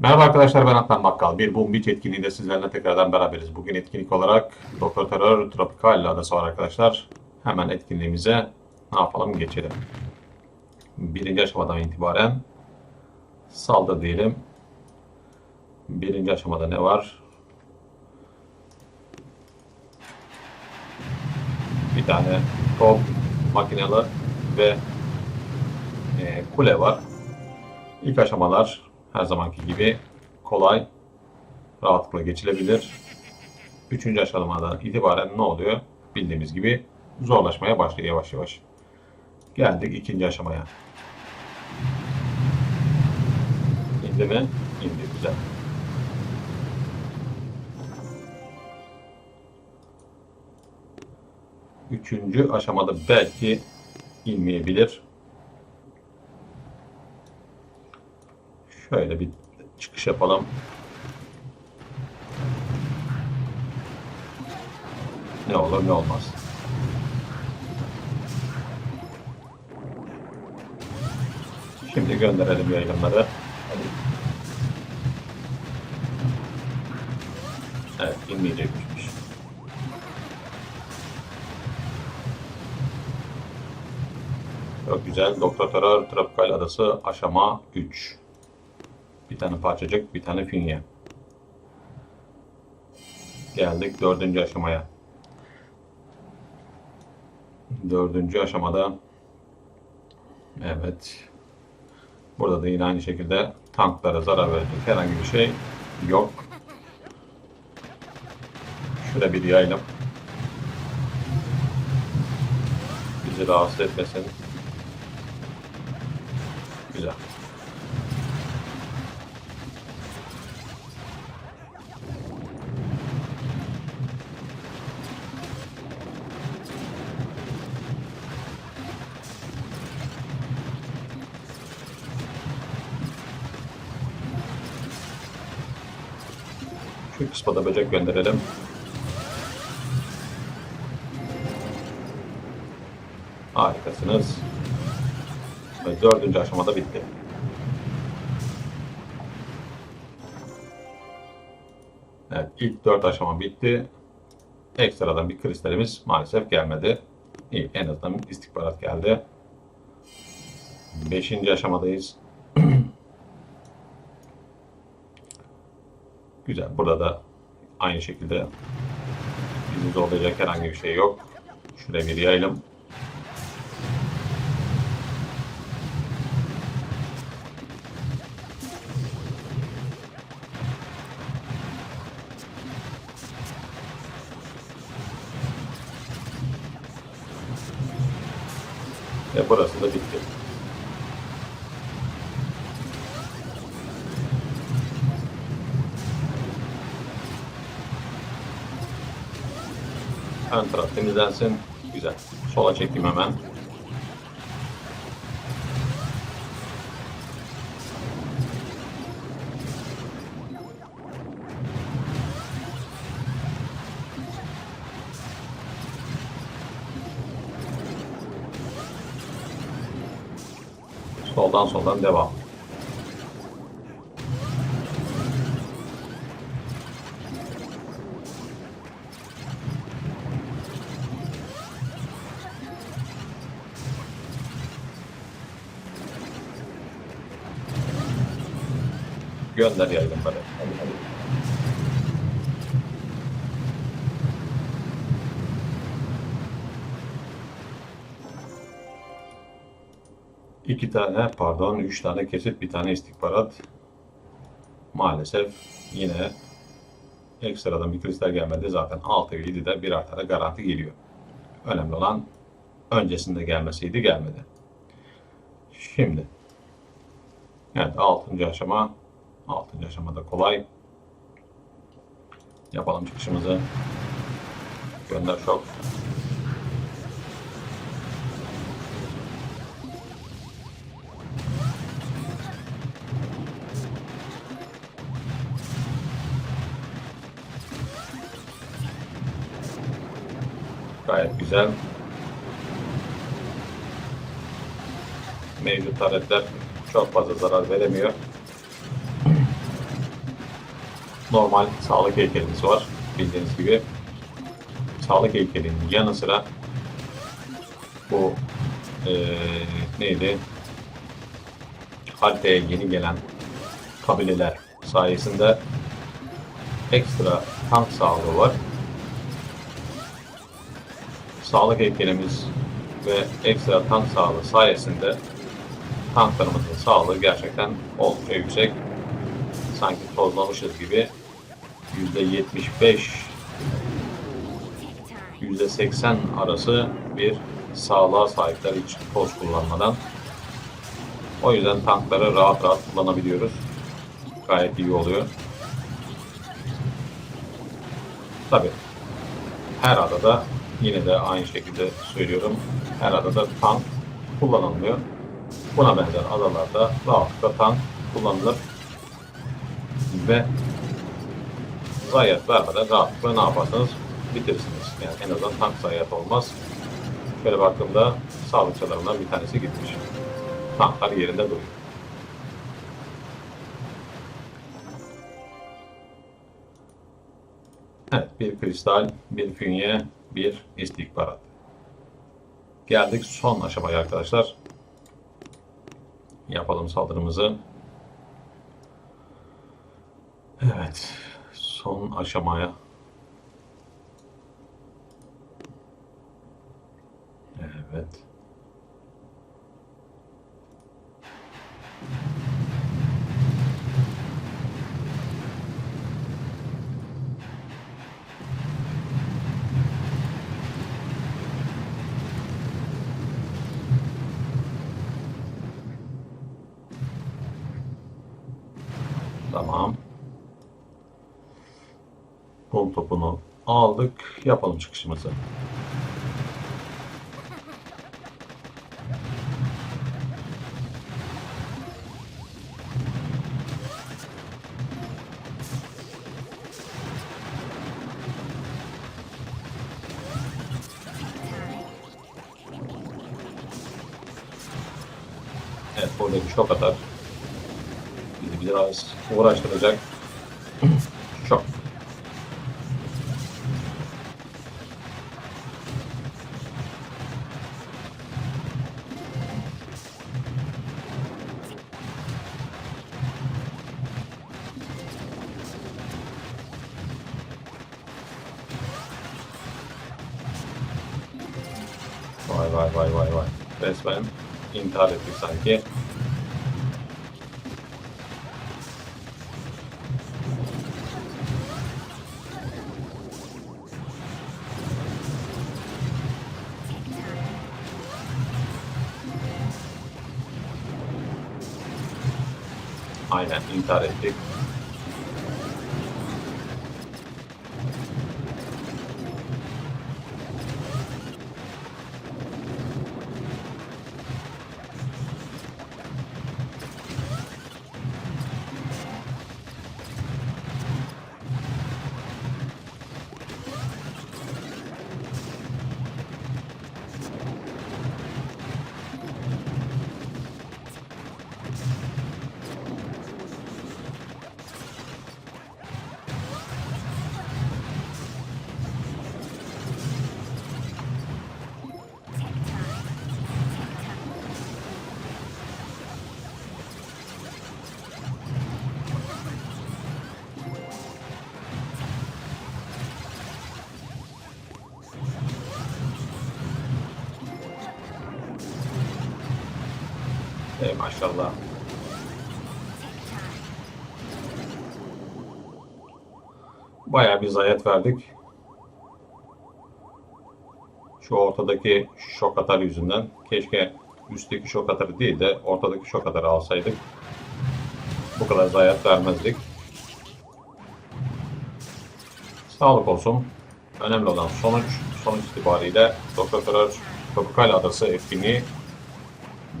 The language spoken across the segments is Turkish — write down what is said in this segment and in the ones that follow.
Merhaba arkadaşlar ben Atlan Bakkal. Bir Boom Beach etkinliğinde sizlerle tekrardan beraberiz. Bugün etkinlik olarak Doktor Terör Tropikal adası var arkadaşlar. Hemen etkinliğimize ne yapalım geçelim. Birinci aşamadan itibaren saldır diyelim. Birinci aşamada ne var? Bir tane top, makinalı ve e, kule var. İlk aşamalar her zamanki gibi kolay, rahatlıkla geçilebilir. Üçüncü aşamadan itibaren ne oluyor? Bildiğimiz gibi zorlaşmaya başlıyor yavaş yavaş. Geldik ikinci aşamaya. İndi mi? İndi. Güzel. Üçüncü aşamada belki inmeyebilir. Şöyle bir çıkış yapalım. Ne olur ne olmaz. Şimdi gönderelim yayınları. Evet, inmeyecekmiş. Çok güzel. Doktor Terör Tropikal Adası aşama 3. Bir tane parçacık, bir tane fünye. Geldik dördüncü aşamaya. Dördüncü aşamada evet burada da yine aynı şekilde tanklara zarar verecek herhangi bir şey yok. Şuraya bir yayalım. Bizi rahatsız etmesin. Güzel. Şu kısma böcek gönderelim. Harikasınız. Ve dördüncü aşamada bitti. Evet, ilk dört aşama bitti. Ekstradan bir kristalimiz maalesef gelmedi. İyi, en azından istihbarat geldi. Beşinci aşamadayız. Güzel. Burada da aynı şekilde bizi zorlayacak herhangi bir şey yok. Şuraya bir yayalım. Ve burası da bitti. Ön taraf temizlensin. Güzel. Sola çekeyim hemen. Soldan soldan devam. Gönder. Hadi hadi. İki tane, pardon, üç tane kesit, bir tane istihbarat. Maalesef yine ekstradan bir kristal gelmedi. Zaten 6 ve 7'de bir artada garanti geliyor. Önemli olan öncesinde gelmesiydi, gelmedi. Şimdi Evet, 6. aşama 6. aşamada kolay. Yapalım çıkışımızı. Gönder şok. Gayet güzel. Mevcut taretler çok fazla zarar veremiyor. Normal sağlık heykelimiz var. Bildiğiniz gibi. Sağlık heykelinin yanı sıra bu eee neydi? Haritaya yeni gelen kabileler sayesinde ekstra tank sağlığı var. Sağlık heykelimiz ve ekstra tank sağlığı sayesinde tanklarımızın sağlığı gerçekten oldukça yüksek. Sanki tozlamışız gibi %75 %80 arası bir sağlığa sahipler hiç toz kullanmadan. O yüzden tankları rahat rahat kullanabiliyoruz. Gayet iyi oluyor. Tabi her adada yine de aynı şekilde söylüyorum. Her adada tank kullanılmıyor. Buna benzer adalarda rahatlıkla tank kullanılır ve zayiat vermeden rahatlıkla ne yaparsanız bitirirsiniz. Yani en azından tank zayiat olmaz. Şöyle baktığımda sağlıkçılarımdan bir tanesi gitmiş. Tanklar yerinde duruyor. Evet, bir kristal, bir fünye, bir istihbarat. Geldik son aşamaya arkadaşlar. Yapalım saldırımızı. Evet, son aşamaya. Evet. Tamam. Bol topunu aldık. Yapalım çıkışımızı. Evet burada bir şok atar. Bizi biraz uğraştıracak. Vay vay vay vay. Resmen intihar ettik sanki. Aynen intihar ettik. Maşallah. Bayağı bir zayiat verdik. Şu ortadaki şok atar yüzünden. Keşke üstteki şok atarı değil de ortadaki şok atarı alsaydık. Bu kadar zayiat vermezdik. Sağlık olsun. Önemli olan sonuç. Sonuç itibariyle Doktor Tropikal Adası etkinliği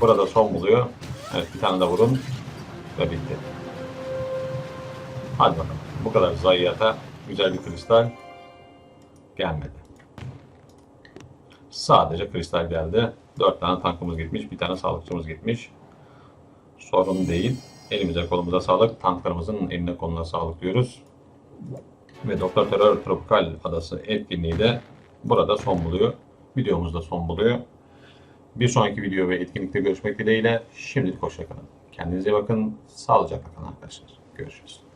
burada son buluyor. Evet bir tane de vurun ve bitti. Hadi bakalım. Bu kadar zayiata güzel bir kristal gelmedi. Sadece kristal geldi. Dört tane tankımız gitmiş, bir tane sağlıkçımız gitmiş. Sorun değil. Elimize kolumuza sağlık. Tanklarımızın eline koluna sağlık diyoruz. ve Doktor Terör Tropikal Adası etkinliği de burada son buluyor. Videomuz da son buluyor. Bir sonraki video ve etkinlikte görüşmek dileğiyle şimdilik hoşçakalın. Kendinize bakın. Sağlıcakla kalın arkadaşlar. Görüşürüz.